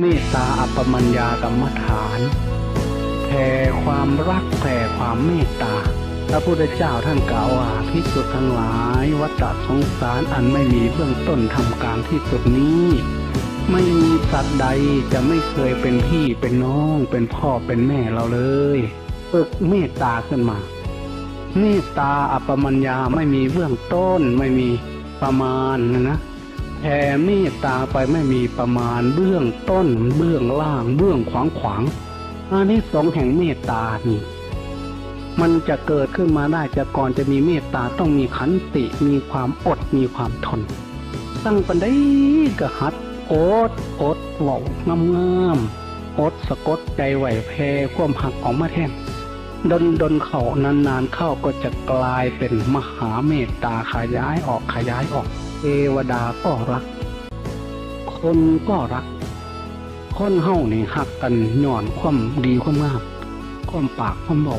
เมตตาอัปมัญญากรรมฐานแผ่ความรักแผ่ความเมตตา พระพุทธเจ้าท่านกล่าวว่าที่สุดทั้งหลายวัฏสงสารอันไม่มีเบื้องต้นทำการที่สุดนี้ ไม่มีสัตว์ใดจะไม่เคยเป็นพี่เป็นน้อง เป็นพ่อเป็นแม่เราเลยฝึกเมตตาขึ้นมา เมตตาอัปปมัญญาไม่มีเบื้องต้นไม่มีประมาณนะนะ แผ่เมตตาไปไม่มีประมาณเบื้องต้นเบื้องล่างเบื้องขวางขวางอันนี้สองแห่งเมตตานี่มันจะเกิดขึ้นมาได้จะก่อนจะมีเมตตาต้องมีขันติมีความอดมีความทน ตั้งปันได้กะหัดอดอดเว้างามงามอดสะกดใจไหวแพ้ความหักออกมาแท่งดนดนเขานานๆเข้าก็จะกลายเป็นมหาเมตตาขยายออกขยายออก วดาก็รัก คนก็รัก คนเฮานี่หักกันย่อนความดีความงามความปากความเบา